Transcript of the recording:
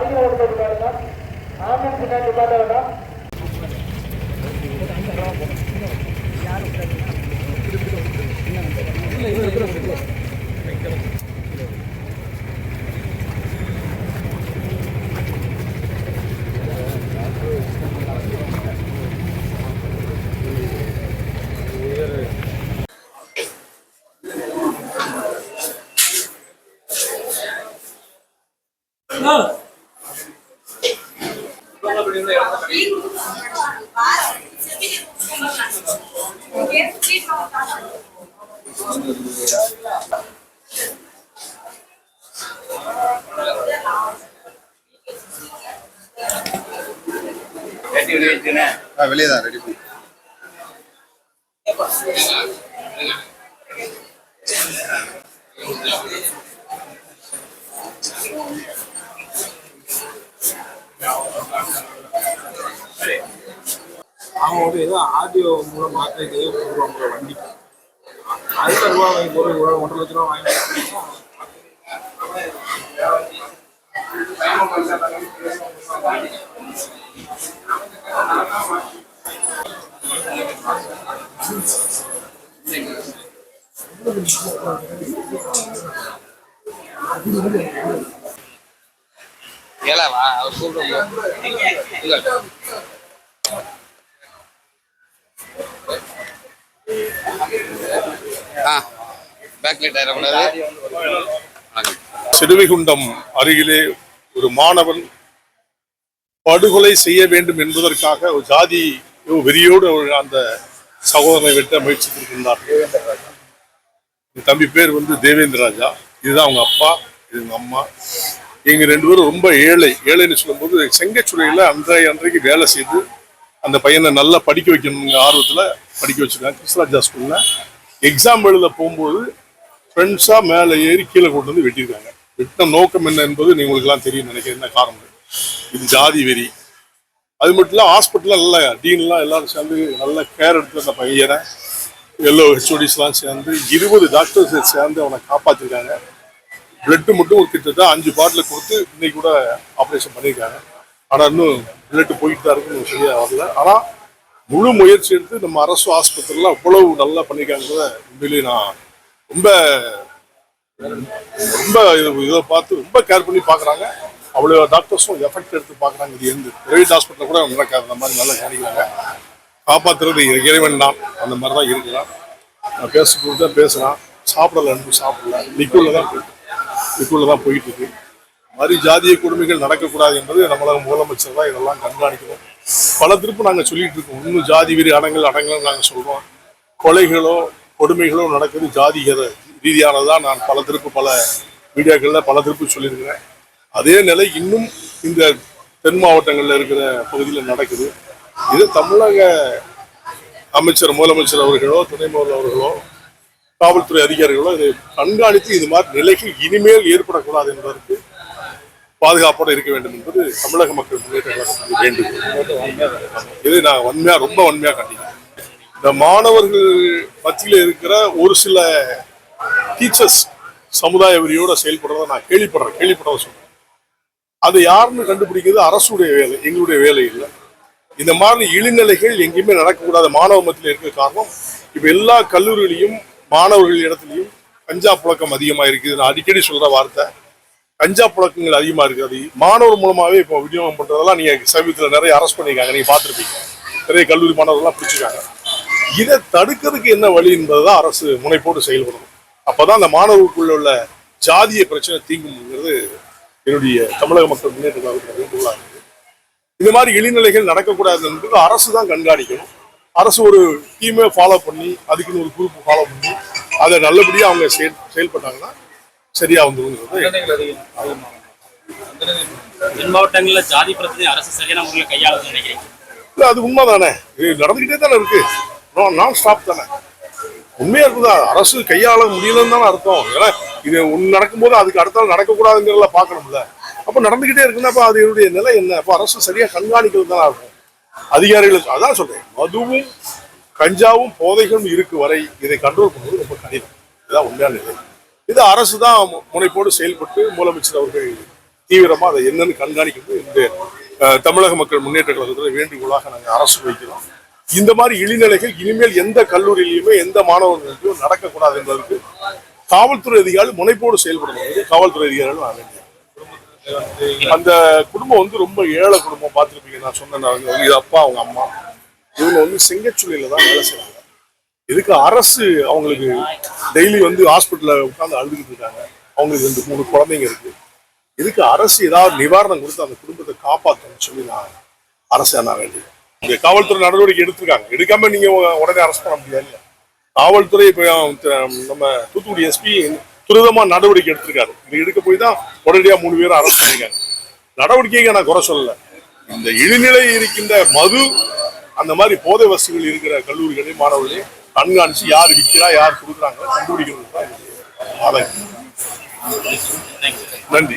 கொஞ்சம் மார்க்கில் கொடுத்து பாருங்க ஆம்புலன்ஸ் பின்னாடி பார்த்த வேண்டாம் வெளியே தான் ரெடி பண்ணி. அவங்க வந்து ஏதோ ஆடியோ மூலம் மாத்திரைக்கு போடுவாங்க வண்டி. அதுக்கு ரூபா வாங்கி ஒரு ரூபா ஒன்றரை லட்ச ரூபா வாங்கி ஏலாவா அவர் கூப்பிடுங்க ஆ. பேக்லைட் ஆயிடக்கூடாது அருகிலே ஒரு மாணவன் படுகொலை செய்ய வேண்டும் என்பதற்காக ஒரு ஜாதி வெறியோடு அவர் அந்த சகோதரனை வெட்ட முயற்சித்திருக்கின்றார். என் தம்பி பேர் வந்து தேவேந்திர ராஜா இதுதான் அவங்க அப்பா இது எங்க அம்மா. எங்க ரெண்டு பேரும் ரொம்ப ஏழை. ஏழைன்னு சொல்லும்போது செங்கச்சுறையில அன்றைய அன்றைக்கு வேலை செய்து அந்த பையனை நல்லா படிக்க வைக்கணுங்கிற ஆர்வத்துல படிக்க வச்சிருக்காங்க. கிருஷ்ணராஜா ஸ்கூல்ல. எக்ஸாம் எழுத போகும்போது ஃப்ரெண்ட்ஸாக மேலே ஏறி கீழே கொண்டு வந்து வெட்டியிருக்காங்க. வெட்டின நோக்கம் என்ன என்பது நீங்களுக்கெல்லாம் தெரியும் நினைக்கிறேன். என்ன காரணம்? இது ஜாதி வெறி. அது மட்டும் இல்லை ஹாஸ்பிட்டலில் நல்ல டீன்லாம் எல்லாரும் சேர்ந்து நல்ல கேர் எடுத்து அந்த பையனை எல்லோ ஹெச்ஓடிஸ்லாம் சேர்ந்து இருபது டாக்டர்ஸ் சேர்ந்து அவனை காப்பாற்றிருக்காங்க பிளட்டு மட்டும் ஒரு கிட்டத்தட்ட அஞ்சு பாட்டில் கொடுத்து இன்னைக்கு கூட ஆப்ரேஷன் பண்ணியிருக்காங்க. ஆனால் இன்னும் பிளட்டு போயிட்டு தான் இருக்குன்னு சரியாக வரல. ஆனால் முழு முயற்சி எடுத்து நம்ம அரசு ஆஸ்பத்திரியில் அவ்வளவு நல்லா பண்ணியிருக்காங்கிறத உண்மையிலேயே நான் ரொம்ப ரொம்ப இது இதை பார்த்து ரொம்ப கேர் பண்ணி பார்க்குறாங்க. அவ்வளோ டாக்டர்ஸும் எஃபெக்ட் எடுத்து பார்க்குறாங்க. இது எந்த பிரைவேட் ஹாஸ்பிட்டலில் கூட நடக்காது. அந்த மாதிரி நல்லா கவனிக்கிறாங்க காப்பாற்றுறது இறைவன் தான். அந்த மாதிரி தான் இருக்கிறான் நான் பேச தான் பேசுகிறான் சாப்பிடல சாப்பிடல. லிக்குள்ள தான் போயிட்டு லிக்குள்ள தான் போயிட்டு இருக்கு. மாதிரி ஜாதிய கொடுமைகள் நடக்கக்கூடாது என்பது நம்மள முதலமைச்சர் தான் இதெல்லாம் கண்காணிக்கணும். பல திருப்பு நாங்கள் சொல்லிட்டு இருக்கோம். இன்னும் ஜாதி வெறி அடங்கல் அடங்கல் நாங்கள் சொல்கிறோம் கொலைகளோ கொடுமைகளோ நடக்குது ஜாதிகத ரீதியானதான் நான் பல திருப்பு பல மீடியாக்களில் பல திருப்பு சொல்லியிருக்கிறேன். அதே நிலை இன்னும் இந்த தென் மாவட்டங்களில் இருக்கிற பகுதியில் நடக்குது. இது தமிழக அமைச்சர் முதலமைச்சர் அவர்களோ துணை முதல்வர் அவர்களோ காவல்துறை அதிகாரிகளோ இதை கண்காணித்து இது மாதிரி நிலைகள் இனிமேல் ஏற்படக்கூடாது என்பதற்கு பாதுகாப்போடு இருக்க வேண்டும் என்பது தமிழக மக்கள் முன்னேற்ற கழகத்துக்கு வேண்டுகோள். இதை நான் வன்மையா ரொம்ப வன்மையா கண்டிக்கிறேன். இந்த மாணவர்கள் மத்தியில் இருக்கிற ஒரு சில டீச்சர்ஸ் சமுதாய வெறியோட செயல்படுறத நான் கேள்விப்படுறேன் கேள்விப்படுறத சொல்றேன். அது யாருன்னு கண்டுபிடிக்கிறது அரசுடைய வேலை எங்களுடைய வேலை இல்லை. இந்த மாதிரி இழிநிலைகள் எங்கேயுமே நடக்கக்கூடாத மாணவ மத்தியில் இருக்கிற காரணம் இப்போ எல்லா கல்லூரியிலையும் மாணவர்கள் இடத்துலையும் கஞ்சா புழக்கம் அதிகமாக இருக்குது நான் அடிக்கடி சொல்கிற வார்த்தை கஞ்சா புழக்கங்கள் அதிகமா இருக்குது. மாணவர் மூலமாவே இப்போ விநியோகம் பண்றதெல்லாம் நீங்கள் சமீபத்தில் நிறைய அரெஸ்ட் பண்ணிருக்காங்க நீங்கள் பார்த்துருப்பீங்க. நிறைய கல்லூரி மாணவர்கள்லாம் பிடிச்சிருக்காங்க. இதை தடுக்கிறதுக்கு என்ன வழி என்பதுதான் அரசு முனைப்போடு செயல்படணும் அப்பதான் அந்த மாணவர்களுக்குள்ள உள்ள ஜாதிய பிரச்சனை தீங்குங்கிறது என்னுடைய தமிழக மக்கள் முன்னேற்ற வேண்டுகோளாக இருக்கு இந்த மாதிரி இழிநிலைகள் நடக்கக்கூடாது என்பது அரசு தான் கண்காணிக்கணும். அரசு ஒரு டீமை ஃபாலோ பண்ணி அதுக்குன்னு ஒரு குரூப் ஃபாலோ பண்ணி அதை நல்லபடியா அவங்க செயல் செயல்பட்டாங்கன்னா சரியா வந்துருங்கிறது தென் மாவட்டங்களில் ஜாதி பிரச்சனை அரசு சரியான முறையில் கையாளுதுன்னு நினைக்கிறீங்க? இல்ல அது உண்மைதானே. இது நடந்துகிட்டே தானே இருக்கு. நான் ஸ்டாப் தானே. உண்மையா இருக்குதா? அரசு கையாள முடியலன்னு தானே அர்த்தம். ஏன்னா இது ஒன்று நடக்கும்போது அதுக்கு அடுத்த நாள் நடக்கக்கூடாதுங்கிறத பார்க்கணும்ல. அப்போ நடந்துகிட்டே இருக்குன்னா அப்போ அதனுடைய நிலை என்ன? அப்போ அரசு சரியா கண்காணிக்கிறது தானே இருக்கும் அதிகாரிகளுக்கு அதான் சொல்றேன். மதுவும் கஞ்சாவும் போதைகளும் இருக்கு வரை இதை கண்ட்ரோல் பண்ணுவது ரொம்ப கடினம். இதுதான் உண்மையான நிலை. இது அரசு தான் முனைப்போடு செயல்பட்டு முதலமைச்சர் அவர்கள் தீவிரமா அதை என்னன்னு கண்காணிக்கிறது. இந்த தமிழக மக்கள் முன்னேற்ற கழகத்தில் வேண்டுகோளாக நாங்கள் அரசு வைக்கிறோம். இந்த மாதிரி இழிநிலைகள் இனிமேல் எந்த கல்லூரியிலுமே எந்த மாணவர்களுக்கும் நடக்கக்கூடாது என்பதற்கு காவல்துறை அதிகாரிகள் முனைப்போடு செயல்படணும். காவல்துறை அதிகாரிகள் நான் வேண்டியது அந்த குடும்பம் வந்து ரொம்ப ஏழை குடும்பம் பார்த்துருப்பீங்க. நான் சொன்னேன் நான் இது அப்பா அவங்க அம்மா. இவங்க வந்து செங்கச்சூளையில தான் வேலை செய்றாங்க. இதுக்கு அரசு அவங்களுக்கு டெய்லி வந்து ஹாஸ்பிட்டலில் உட்காந்து அழுதுகிட்டு இருக்காங்க. அவங்களுக்கு ரெண்டு மூணு குழந்தைங்க இருக்கு. இதுக்கு அரசு ஏதாவது நிவாரணம் கொடுத்து அந்த குடும்பத்தை காப்பாற்றணும்னு சொல்லி நான் அரசு நான் வேண்டியது இந்த காவல்துறை நடவடிக்கை எடுத்திருக்காங்க. எடுக்காம நீங்க உடனே அரசு பண்ண முடியாது காவல்துறை இப்போ நம்ம தூத்துக்குடி எஸ்பி துரிதமா நடவடிக்கை எடுத்திருக்காரு. இது எடுக்க போய் தான் உடனடியா மூணு பேரும் அரசு பண்ணிருக்காங்க. நடவடிக்கைக்கு நான் குறை சொல்லல. இந்த இழிநிலை இருக்கின்ற மது அந்த மாதிரி போதை வசதிகள் இருக்கிற கல்லூரிகளே மாணவர்களையும் கண்காணிச்சு யார் விற்கிறா யார் கொடுக்குறாங்க கண்டுபிடிக்கிறது தான் ஆதாயம். நன்றி.